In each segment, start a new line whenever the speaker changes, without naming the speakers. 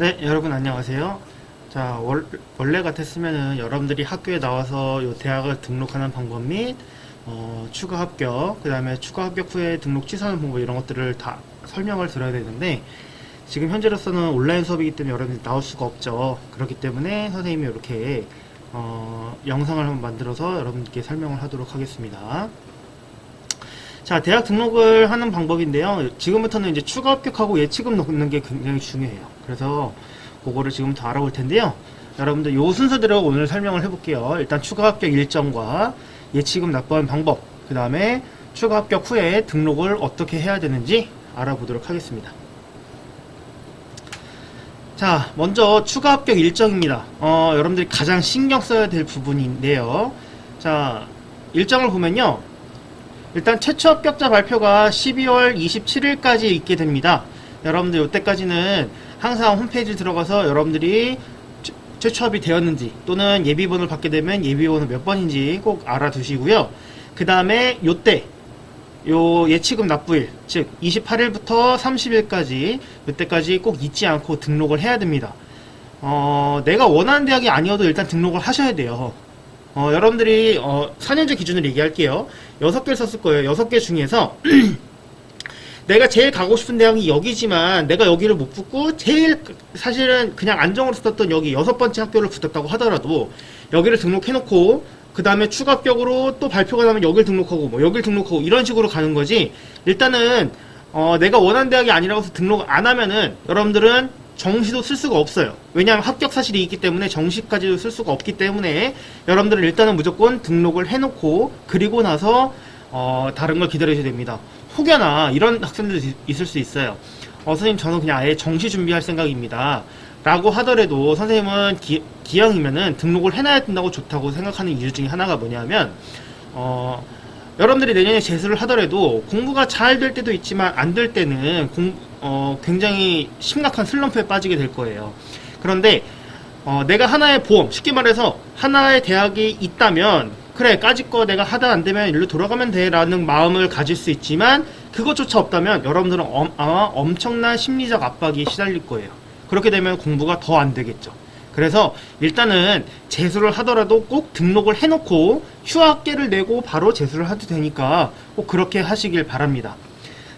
네, 여러분 안녕하세요. 자, 월, 원래 같았으면은 여러분들이 학교에 나와서 요 대학을 등록하는 방법 및 어, 추가 합격, 그 다음에 추가 합격 후에 등록 취소하는 방법 이런 것들을 다 설명을 드려야 되는데 지금 현재로서는 온라인 수업이기 때문에 여러분들이 나올 수가 없죠. 그렇기 때문에 선생님이 이렇게 어, 영상을 한번 만들어서 여러분들께 설명을 하도록 하겠습니다. 자, 대학 등록을 하는 방법인데요. 지금부터는 이제 추가 합격하고 예치금 넣는 게 굉장히 중요해요. 그래서 그거를 지금부터 알아볼 텐데요. 여러분들 요 순서대로 오늘 설명을 해볼게요. 일단 추가 합격 일정과 예치금 납부하는 방법, 그 다음에 추가 합격 후에 등록을 어떻게 해야 되는지 알아보도록 하겠습니다. 자, 먼저 추가 합격 일정입니다. 어, 여러분들이 가장 신경 써야 될 부분인데요. 자, 일정을 보면요. 일단 최초 합격자 발표가 12월 27일까지 있게 됩니다. 여러분들 이때까지는 항상 홈페이지 들어가서 여러분들이 최- 최초 합이 되었는지 또는 예비번호를 받게 되면 예비번호 몇 번인지 꼭 알아두시고요. 그 다음에 요때 요 예치금 납부일 즉 28일부터 30일까지 이때까지 꼭 잊지 않고 등록을 해야 됩니다. 어, 내가 원하는 대학이 아니어도 일단 등록을 하셔야 돼요. 어, 여러분들이 어, 4년제 기준으로 얘기할게요. 6개를 썼을 거예요. 6개 중에서 내가 제일 가고 싶은 대학이 여기지만 내가 여기를 못 붙고 제일 사실은 그냥 안정으로 썼던 여기 여섯 번째 학교를 붙었다고 하더라도 여기를 등록해놓고 그 다음에 추가 합격으로 또 발표가 나면 여길 등록하고 뭐 여길 등록하고 이런 식으로 가는 거지 일단은 어, 내가 원하는 대학이 아니라고 해서 등록 안 하면은 여러분들은 정시도 쓸 수가 없어요. 왜냐하면 합격 사실이 있기 때문에 정시까지도 쓸 수가 없기 때문에 여러분들은 일단은 무조건 등록을 해놓고 그리고 나서 어, 다른 걸 기다리셔야 됩니다. 혹여나 이런 학생들도 있- 있을 수 있어요. 어, 선생님 저는 그냥 아예 정시 준비할 생각입니다. 라고 하더라도 선생님은 기, 기왕이면은 등록을 해놔야 된다고 좋다고 생각하는 이유 중에 하나가 뭐냐면 어, 여러분들이 내년에 재수를 하더라도 공부가 잘 될 때도 있지만 안 될 때는 공, 어, 굉장히 심각한 슬럼프에 빠지게 될 거예요. 그런데 어, 내가 하나의 보험, 쉽게 말해서 하나의 대학이 있다면 그래 까짓 거 내가 하다 안 되면 일로 돌아가면 돼라는 마음을 가질 수 있지만 그것조차 없다면 여러분들은 엄- 아마 엄청난 심리적 압박이 시달릴 거예요. 그렇게 되면 공부가 더 안 되겠죠. 그래서 일단은 재수를 하더라도 꼭 등록을 해놓고 휴학계를 내고 바로 재수를 해도 되니까 꼭 그렇게 하시길 바랍니다.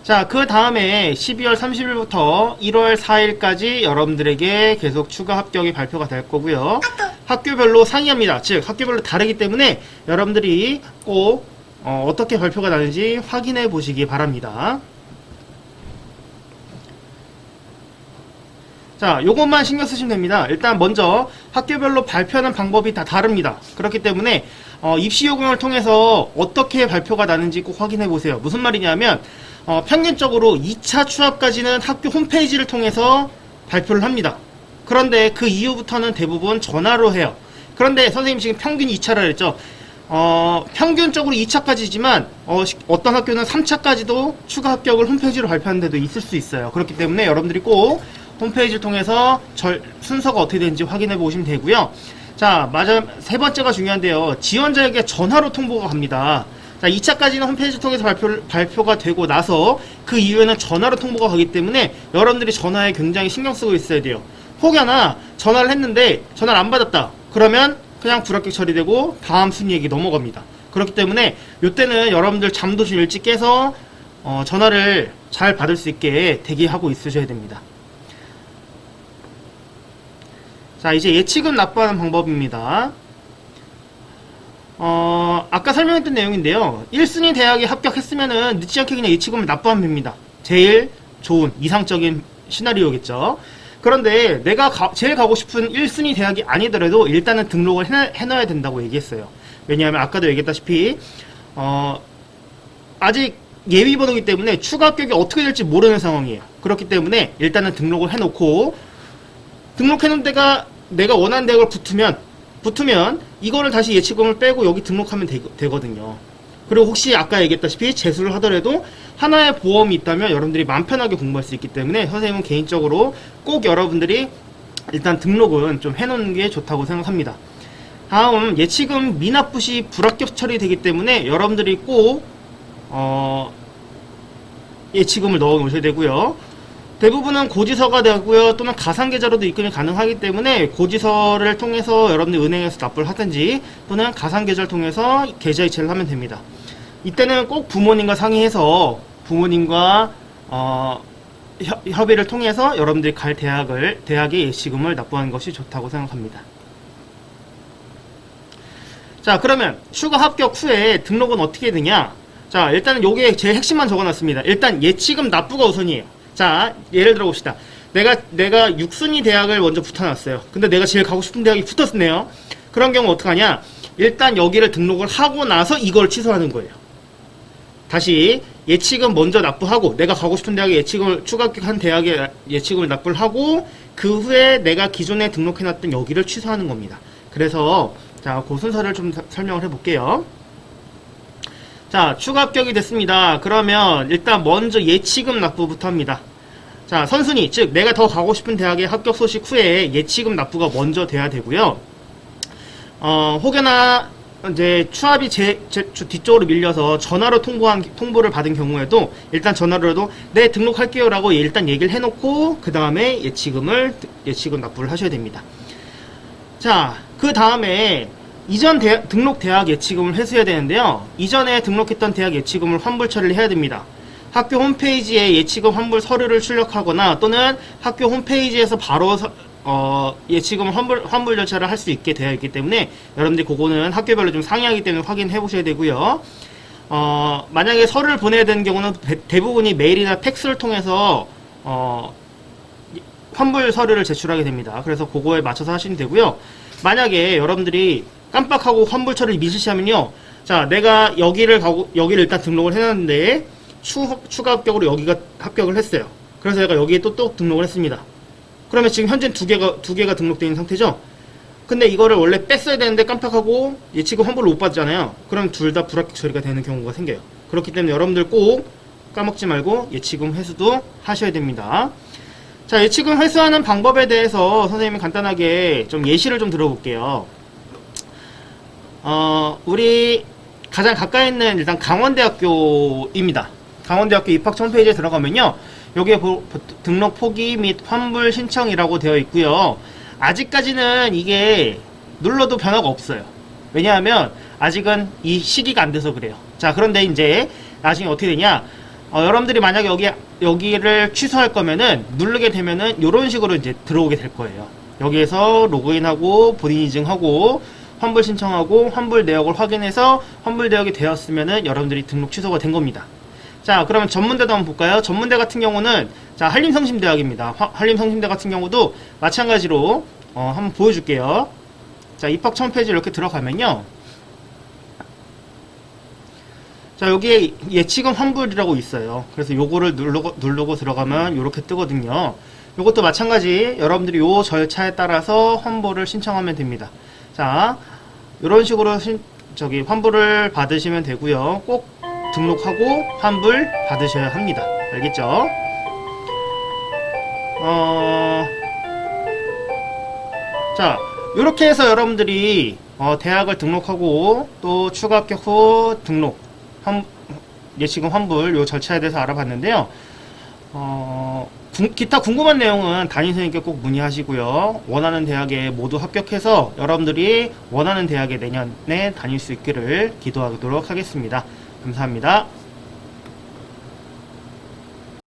자, 그 다음에 12월 30일부터 1월 4일까지 여러분들에게 계속 추가 합격이 발표가 될 거고요. 학교별로 상이합니다. 즉, 학교별로 다르기 때문에 여러분들이 꼭 어, 떻게 발표가 나는지 확인해 보시기 바랍니다. 자, 요것만 신경 쓰시면 됩니다. 일단 먼저 학교별로 발표하는 방법이 다 다릅니다. 그렇기 때문에 어, 입시 요금을 통해서 어떻게 발표가 나는지 꼭 확인해 보세요. 무슨 말이냐면 어, 평균적으로 2차 추합까지는 학교 홈페이지를 통해서 발표를 합니다. 그런데 그 이후부터는 대부분 전화로 해요. 그런데 선생님 지금 평균 2차라 그랬죠. 어, 평균적으로 2차까지지만 어, 떤 학교는 3차까지도 추가 합격을 홈페이지로 발표하는 데도 있을 수 있어요. 그렇기 때문에 여러분들이 꼭 홈페이지를 통해서 절, 순서가 어떻게 되는지 확인해 보시면 되고요. 자, 맞아 세 번째가 중요한데요. 지원자에게 전화로 통보가 갑니다. 자, 2차까지는 홈페이지 통해서 발표, 발표가 되고 나서 그 이후에는 전화로 통보가 가기 때문에 여러분들이 전화에 굉장히 신경 쓰고 있어야 돼요. 혹여나 전화를 했는데 전화를 안 받았다. 그러면 그냥 불합격 처리되고 다음 순위에게 넘어갑니다. 그렇기 때문에 이때는 여러분들 잠도 좀 일찍 깨서 어, 전화를 잘 받을 수 있게 대기하고 있으셔야 됩니다. 자, 이제 예치금 납부하는 방법입니다. 어, 아까 설명했던 내용인데요. 1순위 대학에 합격했으면은 늦지 않게 그냥 예치금을 납부하면 됩니다. 제일 좋은, 이상적인 시나리오겠죠. 그런데 내가 가- 제일 가고 싶은 1순위 대학이 아니더라도 일단은 등록을 해놔, 해놔 야 된다고 얘기했어요. 왜냐하면 아까도 얘기했다시피, 어, 아직 예비 번호기 때문에 추가 합격이 어떻게 될지 모르는 상황이에요. 그렇기 때문에 일단은 등록을 해놓고 등록해놓은 데가 내가 원하는 대학을 붙으면 붙으면 이거를 다시 예치금을 빼고 여기 등록하면 되, 거든요 그리고 혹시 아까 얘기했다시피 재수를 하더라도 하나의 보험이 있다면 여러분들이 마음 편하게 공부할 수 있기 때문에 선생님은 개인적으로 꼭 여러분들이 일단 등록은 좀 해놓는 게 좋다고 생각합니다. 다음 예치금 미납부시 불합격 처리되기 때문에 여러분들이 꼭 어, 예치금을 넣어 놓으셔야 되고요. 대부분은 고지서가 되고요 또는 가상 계좌로도 입금이 가능하기 때문에 고지서를 통해서 여러분들 은행에서 납부를 하든지 또는 가상 계좌를 통해서 계좌 이체를 하면 됩니다. 이때는 꼭 부모님과 상의해서 부모님과 어, 협- 협의를 통해서 여러분들이 갈 대학을 대학의 예치금을 납부하는 것이 좋다고 생각합니다. 자 그러면 추가 합격 후에 등록은 어떻게 되냐? 자 일단은 요게 제 핵심만 적어놨습니다. 일단 예치금 납부가 우선이에요. 자 예를 들어 봅시다. 내가 내가 6순위 대학을 먼저 붙어놨어요. 근데 내가 제일 가고 싶은 대학이 붙었네요. 그런 경우 어떡하냐? 일단 여기를 등록을 하고 나서 이걸 취소하는 거예요 다시 예치금 먼저 납부하고 내가 가고 싶은 대학에 예치금을 추가 합격한 대학에 예치금을 납부를 하고 그 후에 내가 기존에 등록해놨던 여기를 취소하는 겁니다. 그래서 자, 그 순서를 좀 사- 설명을 해볼게요. 자, 추가 합격이 됐습니다. 그러면 일단 먼저 예치금 납부부터 합니다. 자, 선순위, 즉 내가 더 가고 싶은 대학의 합격 소식 후에 예치금 납부가 먼저 돼야 되고요. 어, 혹여나 이제 추합이 제, 제 주- 뒤쪽으로 밀려서 전화로 통보한 통보를 받은 경우에도 일단 전화로라도 네 등록할게요라고 일단 얘기를 해놓고 그 다음에 예치금을 예치금 납부를 하셔야 됩니다. 자, 그 다음에 이전 대- 등록 대학 예치금을 회수해야 되는데요. 이전에 등록했던 대학 예치금을 환불 처리를 해야 됩니다. 학교 홈페이지에 예치금 환불 서류를 출력하거나 또는 학교 홈페이지에서 바로 서- 어, 예치금 환불, 환불 절차를 할 수 있게 되어 있기 때문에 여러분들이 그거는 학교별로 좀 상이하기 때문에 확인해 보셔야 되고요. 어, 만약에 서류를 보내야 되는 경우는 대- 대부분이 메일이나 팩스를 통해서 어, 환불 서류를 제출하게 됩니다. 그래서 그거에 맞춰서 하시면 되고요. 만약에 여러분들이 깜빡하고 환불 처리를 미실시하면요. 자, 내가 여기를 가고 여기를 일단 등록을 해놨는데 추, 추가 합격으로 여기가 합격을 했어요. 그래서 내가 여기에 또 또 등록을 했습니다. 그러면 지금 현재 두 개가 두 개가 등록되어 있는 상태죠. 근데 이거를 원래 뺐어야 되는데 깜빡하고 예치금 환불을 못 받잖아요. 그럼 둘 다 불합격 처리가 되는 경우가 생겨요. 그렇기 때문에 여러분들 꼭 까먹지 말고 예치금 회수도 하셔야 됩니다. 자, 예치금 회수하는 방법에 대해서 선생님이 간단하게 좀 예시를 좀 들어볼게요. 어, 우리 가장 가까이 있는 일단 강원대학교입니다. 강원대학교 입학 홈페이지에 들어가면요. 보- 보- 등록 포기 및 환불 신청이라고 되어 있고요. 아직까지는 이게 눌러도 변화가 없어요. 왜냐하면 아직은 이 시기가 안 돼서 그래요. 자, 그런데 이제 나중에 어떻게 되냐? 어, 여러분들이 만약에 여기 여기를 취소할 거면은 누르게 되면은 이런 식으로 이제 들어오게 될 거예요. 여기에서 로그인하고 본인 인증하고 환불 신청하고 환불 내역을 확인해서 환불 내역이 되었으면은 여러분들이 등록 취소가 된 겁니다. 자, 그러면 전문대도 한번 볼까요? 전문대 같은 경우는 자 한림성심대학입니다. 화- 한림성심대 같은 경우도 마찬가지로 어, 한번 보여줄게요. 자, 입학 처음 페이지 이렇게 들어가면요. 자, 여기에 예치금 환불이라고 있어요. 그래서 요거를 누르고, 누르고 들어가면 이렇게 뜨거든요. 요것도 마찬가지 여러분들이 요 절차에 따라서 환불을 신청하면 됩니다. 자, 이런 식으로 신, 저기 환불을 받으시면 되고요. 꼭 등록하고 환불 받으셔야 합니다. 알겠죠? 어, 자, 이렇게 해서 여러분들이 어, 대학을 등록하고 또 추가 합격 후 등록 환, 예치금 환불 요 절차에 대해서 알아봤는데요. 어, 궁- 기타 궁금한 내용은 담임 선생님께 꼭 문의하시고요. 원하는 대학에 모두 합격해서 여러분들이 원하는 대학에 내년에 다닐 수 있기를 기도하도록 하겠습니다. 감사합니다.